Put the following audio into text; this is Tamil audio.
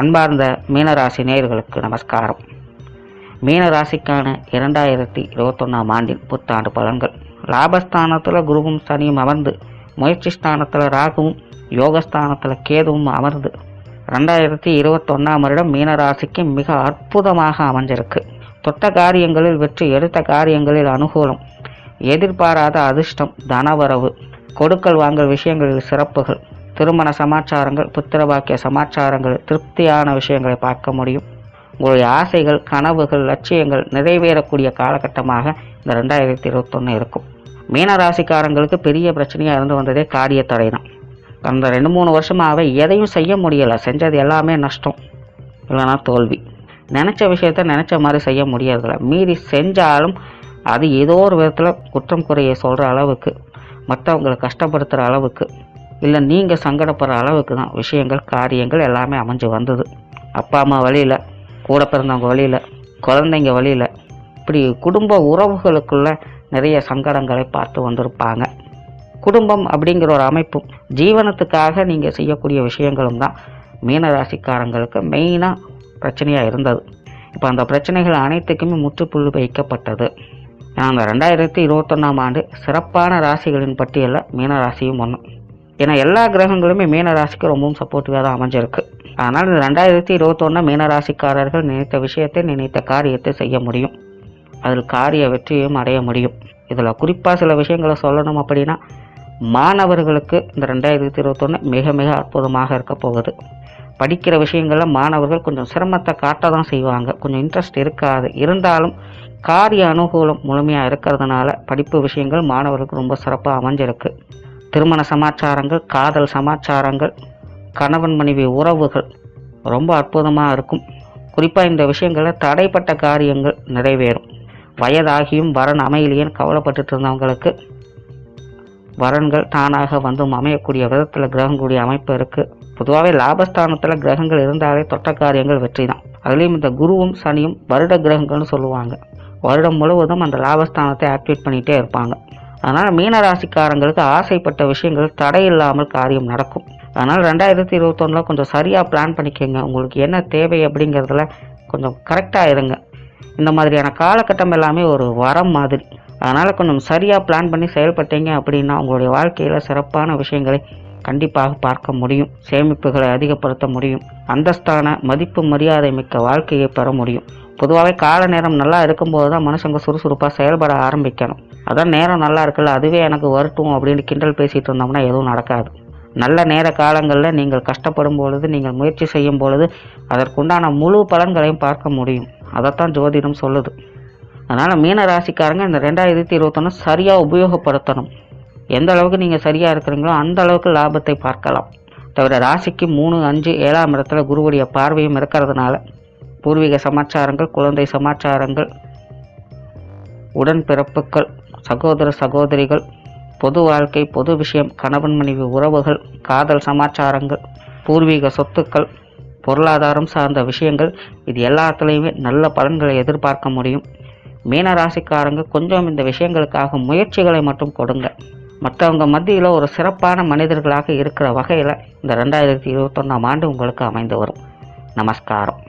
அன்பார்ந்த மீனராசி நேயர்களுக்கு நமஸ்காரம். மீனராசிக்கான இரண்டாயிரத்தி இருபத்தொன்னாம் ஆண்டின் புத்தாண்டு பலன்கள். லாபஸ்தானத்தில் குருவும் சனியும் அமர்ந்து முயற்சி ஸ்தானத்தில் ராகுவும் யோகஸ்தானத்தில் கேதுவும் அமர்ந்து ரெண்டாயிரத்தி இருபத்தொன்னாம் வருடம் மீனராசிக்கு மிக அற்புதமாக அமைஞ்சிருக்கு. தொட்ட காரியங்களில் வெற்றி எடுத்த காரியங்களில் அனுகூலம் எதிர்பாராத அதிர்ஷ்டம் தனவரவு கொடுக்கல் வாங்கல் விஷயங்களில் சிறப்புகள் திருமண சமாச்சாரங்கள் புத்திரபாக்கிய சமாச்சாரங்கள் திருப்தியான விஷயங்களை பார்க்க முடியும். உங்களுடைய ஆசைகள் கனவுகள் லட்சியங்கள் நிறைவேறக்கூடிய காலகட்டமாக இந்த ரெண்டாயிரத்தி இருபத்தொன்று இருக்கும். மீனராசிக்காரங்களுக்கு பெரிய பிரச்சனையாக இருந்து வந்ததே காரிய தடை தான். கடந்த ரெண்டு மூணு வருஷமாகவே எதையும் செய்ய முடியலை. செஞ்சது எல்லாமே நஷ்டம். இல்லைன்னா தோல்வி. நினச்ச விஷயத்த நினச்ச மாதிரி செய்ய முடியறதில்ல. மீறி செஞ்சாலும் அது ஏதோ ஒரு விதத்தில் குற்றம் குறைய சொல்கிற அளவுக்கு மற்றவங்களை கஷ்டப்படுத்துகிற அளவுக்கு இல்லை நீங்கள் சங்கடப்படுற அளவுக்கு தான் விஷயங்கள் காரியங்கள் எல்லாமே அமைஞ்சு வந்தது. அப்பா அம்மா வழியில் கூட பிறந்தவங்க வழியில் குழந்தைங்க வழியில் இப்படி குடும்ப உறவுகளுக்குள்ள நிறைய சங்கடங்களை பார்த்து வந்திருப்பாங்க. குடும்பம் அப்படிங்கிற ஒரு அமைப்பும் ஜீவனத்துக்காக நீங்கள் செய்யக்கூடிய விஷயங்களும் தான் மீனராசிக்காரங்களுக்கு மெயினாக பிரச்சனையாக இருந்தது. இப்போ அந்த பிரச்சனைகள் அனைத்துக்குமே முற்றுப்புள்ளி வைக்கப்பட்டது. ஏன்னா அந்த ரெண்டாயிரத்தி இருபத்தொன்னாம் ஆண்டு சிறப்பான ராசிகளின் பட்டியலில் மீனராசியும் ஒன்று ஏன்னா எல்லா கிரகங்களுமே மீனராசிக்கு ரொம்பவும் சப்போர்ட்டிவாக தான் அமைஞ்சிருக்கு. அதனால் இந்த ரெண்டாயிரத்தி இருபத்தொன்று மீனராசிக்காரர்கள் நினைத்த விஷயத்தை நினைத்த காரியத்தை செய்ய முடியும். அதில் காரிய வெற்றியும் அடைய முடியும். இதில் குறிப்பாக சில விஷயங்களை சொல்லணும் அப்படின்னா மாணவர்களுக்கு இந்த ரெண்டாயிரத்தி இருபத்தொன்று மிக மிக அற்புதமாக இருக்க போகுது. படிக்கிற விஷயங்களில் மாணவர்கள் கொஞ்சம் சிரமத்தை காட்ட தான் செய்வாங்க. கொஞ்சம் இன்ட்ரெஸ்ட் இருக்காது. இருந்தாலும் காரிய அனுகூலம் முழுமையாக இருக்கிறதுனால படிப்பு விஷயங்கள் மாணவர்களுக்கு ரொம்ப சிறப்பாக அமைஞ்சிருக்கு. திருமண சமாச்சாரங்கள் காதல் சமாச்சாரங்கள் கணவன் மனைவி உறவுகள் ரொம்ப அற்புதமாக இருக்கும். குறிப்பாக இந்த விஷயங்களில் தடைப்பட்ட காரியங்கள் நிறைவேறும். வயதாகியும் வரன் அமையலையேன்னு கவலைப்பட்டு இருந்தவங்களுக்கு வரன்கள் தானாக வந்து அமையக்கூடிய விதத்தில் கிரகங்களுடைய அமைப்பு இருக்குது பொதுவாகவே லாபஸ்தானத்தில் கிரகங்கள் இருந்தாலே தொட்ட காரியங்கள் வெற்றி தான். அதுலேயும் இந்த குருவும் சனியும் வருட கிரகங்கள்னு சொல்லுவாங்க. வருடம் முழுவதும் அந்த லாபஸ்தானத்தை ஆக்டிவேட் பண்ணிகிட்டே இருப்பாங்க. அதனால் மீனராசிக்காரங்களுக்கு ஆசைப்பட்ட விஷயங்கள் தடை இல்லாமல் காரியம் நடக்கும். அதனால் ரெண்டாயிரத்தி இருபத்தொன்னில் கொஞ்சம் சரியாக பிளான் பண்ணிக்கோங்க. உங்களுக்கு என்ன தேவை அப்படிங்கிறதுல கொஞ்சம் கரெக்டாக இருங்க. இந்த மாதிரியான காலகட்டம் எல்லாமே ஒரு வரம் மாதிரி. அதனால் கொஞ்சம் சரியாக பிளான் பண்ணி செயல்பட்டீங்க அப்படின்னா உங்களுடைய வாழ்க்கையில் சிறப்பான விஷயங்களை கண்டிப்பாக பார்க்க முடியும். சேமிப்புகளை அதிகப்படுத்த முடியும். அந்தஸ்தான மதிப்பு மரியாதை மிக்க வாழ்க்கையை பெற முடியும். பொதுவாகவே கால நேரம் நல்லா இருக்கும்போது தான் மனுஷங்க சுறுசுறுப்பாக செயல்பட ஆரம்பிக்கணும். அதான் நேரம் நல்லா இருக்குல்ல அதுவே எனக்கு வரட்டும் அப்படின்னு கிண்டல் பேசிகிட்டு இருந்தோம்னா எதுவும் நடக்காது. நல்ல நேர காலங்களில் நீங்கள் கஷ்டப்படும் பொழுது நீங்கள் முயற்சி செய்யும் பொழுது அதற்குண்டான முழு பலன்களையும் பார்க்க முடியும். அதைத்தான் ஜோதிடம் சொல்லுது. அதனால் மீன ராசிக்காரங்க இந்த ரெண்டாயிரத்தி இருபத்தொன்று சரியாக உபயோகப்படுத்தணும். எந்த அளவுக்கு நீங்கள் சரியாக இருக்கிறீங்களோ அந்த அளவுக்கு லாபத்தை பார்க்கலாம். தவிர ராசிக்கு மூணு அஞ்சு ஏழாம் இடத்துல குருவுடைய பார்வையும் இருக்கிறதுனால பூர்வீக சமாச்சாரங்கள் குழந்தை சமாச்சாரங்கள் உடன்பிறப்புகள் சகோதர சகோதரிகள் பொது வாழ்க்கை பொது விஷயம் கணவன் மனைவி உறவுகள் காதல் சமாச்சாரங்கள் பூர்வீக சொத்துக்கள் பொருளாதாரம் சார்ந்த விஷயங்கள் இது எல்லாத்துலேயுமே நல்ல பலன்களை எதிர்பார்க்க முடியும். மீனராசிக்காரங்க கொஞ்சம் இந்த விஷயங்களுக்காக முயற்சிகளை மட்டும் கொடுங்க. மற்றவங்க மத்தியில் ஒரு சிறப்பான மனிதர்களாக இருக்கிற வகையில் இந்த ரெண்டாயிரத்தி இருபத்தொன்னாம் ஆண்டு உங்களுக்கு அமைந்து வரும். நமஸ்காரம்.